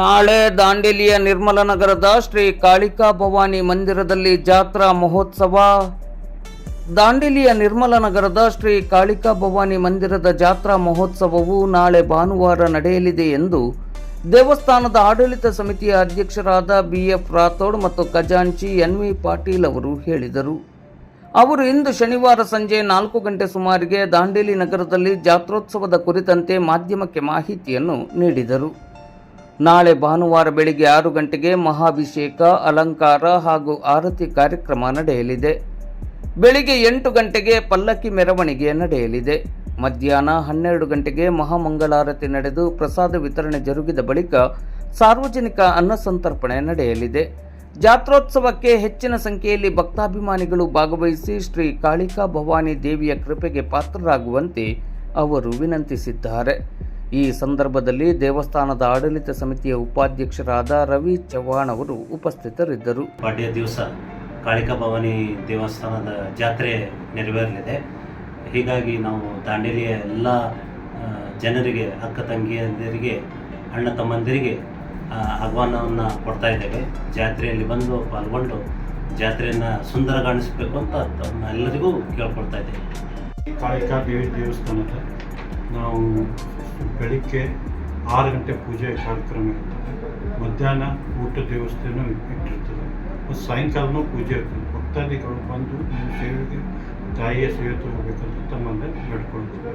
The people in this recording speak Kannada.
ನಾಳೆ ದಾಂಡೇಲಿಯ ನಿರ್ಮಲ ನಗರದ ಶ್ರೀ ಕಾಳಿಕಾ ಭವಾನಿ ಮಂದಿರದಲ್ಲಿ ಜಾತ್ರಾ ಮಹೋತ್ಸವ. ದಾಂಡೇಲಿಯ ನಿರ್ಮಲ ನಗರದ ಶ್ರೀ ಕಾಳಿಕಾ ಭವಾನಿ ಮಂದಿರದ ಜಾತ್ರಾ ಮಹೋತ್ಸವವು ನಾಳೆ ಭಾನುವಾರ ನಡೆಯಲಿದೆ ಎಂದು ದೇವಸ್ಥಾನದ ಆಡಳಿತ ಸಮಿತಿಯ ಅಧ್ಯಕ್ಷರಾದ ಬಿಎಫ್ ರಾಥೋಡ್ ಮತ್ತು ಖಜಾಂಚಿ ಎನ್ ವಿ ಪಾಟೀಲ್ ಅವರು ಹೇಳಿದರು. ಅವರು ಇಂದು ಶನಿವಾರ ಸಂಜೆ ನಾಲ್ಕು ಗಂಟೆ ಸುಮಾರಿಗೆ ದಾಂಡೇಲಿ ನಗರದಲ್ಲಿ ಜಾತ್ರೋತ್ಸವದ ಕುರಿತಂತೆ ಮಾಧ್ಯಮಕ್ಕೆ ಮಾಹಿತಿಯನ್ನು ನೀಡಿದರು. ನಾಳೆ ಭಾನುವಾರ ಬೆಳಿಗ್ಗೆ ಆರು ಗಂಟೆಗೆ ಮಹಾಭಿಷೇಕ, ಅಲಂಕಾರ ಹಾಗೂ ಆರತಿ ಕಾರ್ಯಕ್ರಮ ನಡೆಯಲಿದೆ. ಬೆಳಿಗ್ಗೆ ಎಂಟು ಗಂಟೆಗೆ ಪಲ್ಲಕ್ಕಿ ಮೆರವಣಿಗೆ ನಡೆಯಲಿದೆ. ಮಧ್ಯಾಹ್ನ ಹನ್ನೆರಡು ಗಂಟೆಗೆ ಮಹಾಮಂಗಳಾರತಿ ನಡೆದು ಪ್ರಸಾದ ವಿತರಣೆ ಜರುಗಿದ ಬಳಿಕ ಸಾರ್ವಜನಿಕ ಅನ್ನಸಂತರ್ಪಣೆ ನಡೆಯಲಿದೆ. ಜಾತ್ರೋತ್ಸವಕ್ಕೆ ಹೆಚ್ಚಿನ ಸಂಖ್ಯೆಯಲ್ಲಿ ಭಕ್ತಾಭಿಮಾನಿಗಳು ಭಾಗವಹಿಸಿ ಶ್ರೀ ಕಾಳಿಕಾ ಭವಾನಿ ದೇವಿಯ ಕೃಪೆಗೆ ಪಾತ್ರರಾಗುವಂತೆ ಅವರು ವಿನಂತಿಸಿದ್ದಾರೆ. ಈ ಸಂದರ್ಭದಲ್ಲಿ ದೇವಸ್ಥಾನದ ಆಡಳಿತ ಸಮಿತಿಯ ಉಪಾಧ್ಯಕ್ಷರಾದ ರವಿ ಚವ್ಹಾಣ್ ಅವರು ಉಪಸ್ಥಿತರಿದ್ದರು. ಪಾಡ್ಯ ದಿವಸ ಕಾಳಿಕಾ ಭವಾನಿ ದೇವಸ್ಥಾನದ ಜಾತ್ರೆ ನೆರವೇರಲಿದೆ. ಹೀಗಾಗಿ ನಾವು ದಾಂಡೇಲಿಯ ಎಲ್ಲ ಜನರಿಗೆ ಅಕ್ಕ ತಂಗಿಯಂದಿರಿಗೆ ಅಣ್ಣ ತಮ್ಮಂದಿರಿಗೆ ಆ, ಆಹ್ವಾನವನ್ನು ಕೊಡ್ತಾ ಇದ್ದೇವೆ. ಜಾತ್ರೆಯಲ್ಲಿ ಬಂದು ಪಾಲ್ಗೊಂಡು ಜಾತ್ರೆಯನ್ನು ಸುಂದರಗಾಣಿಸಬೇಕು ಅಂತ ಎಲ್ಲರಿಗೂ ಕೇಳ್ಕೊಡ್ತಾ ಇದ್ದೇವೆ. ಕಾಳಿಕಾ ದೇವಿ ದೇವಸ್ಥಾನದ ನಾವು ಬೆಳಿಗ್ಗೆ ಆರು ಗಂಟೆ ಪೂಜೆ ಕಾರ್ಯಕ್ರಮ ಇರ್ತದೆ. ಮಧ್ಯಾಹ್ನ ಊಟ ವ್ಯವಸ್ಥೆಯೂ ಇಟ್ಟಿರ್ತದೆ. ಮತ್ತು ಸಾಯಂಕಾಲನೂ ಪೂಜೆ ಇರ್ತದೆ. ಭಕ್ತಾದಿಗಳು ಬಂದು ನಿಮ್ಮ ಸೇವೆಗೆ ತಾಯಿಯ ಸೇವೆ ತಗೋಬೇಕಂತ ತಮ್ಮಲ್ಲಿ ಬೇಡ್ಕೊಳ್ತೀವಿ